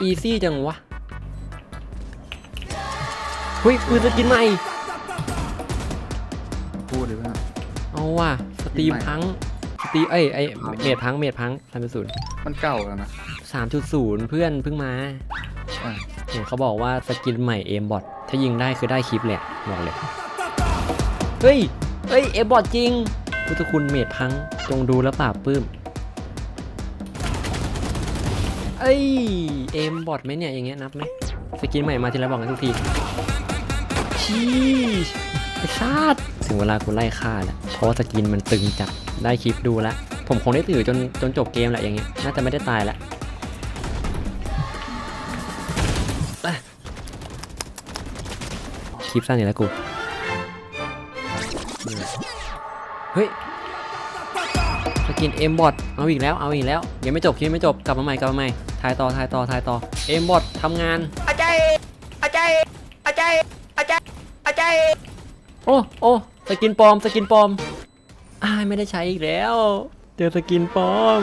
อีซี่จังวะเฮ้ยปืนสกินใหม่พูดเลยว่า เอาว่ะสตรีมสกินใหม่พังสตรีมเอ้ยไอเมดพังเมดพังทำเป็นศูนย์มันเก่าแล้วนะสามจุดศูนย์เพื่อนเพิ่งมาอะเห็นเขาบอกว่าสกินใหม่เอมบอทถ้ายิงได้คือได้คลิปแหละบอกเลยเฮ้ยเฮ้ยเอมบอทจริงพุทธคุณเมดพังจงดูแล้วปราบปลื้ม เอ้ยเอมบอทไหมเนี่ยอย่างเงี้ยนับไหมสกินใหม่มาทีละบอกกันทุกทีชี้ไอ้ชาติถึงเวลากูไล่ฆ่าแล้วเพราะว่าสกินมันตึงจัดได้คลิปดูแล้วผมคงได้ถือจนจนจบเกมแหละอย่างเงี้ยน่าจะไม่ได้ตายล้วคลิปสั้นอยู่แล้วกูเฮ้ย กินเอ็มบอทเอาอีกแล้วเอาอีกแล้วยังไม่จบคลิปไม่จบกลับมาใหม่กลับมาใหม่ถ่ายต่อถ่ายต่อถ่ายต่อเอ็มบอททำงานอาจารย์อาจารย์อาจารย์อาจารย์อาจารย์โอ้โอ้สกินปลอมสกินปลอมอ้ายไม่ได้ใช้อีกแล้ว เจอสกินปลอม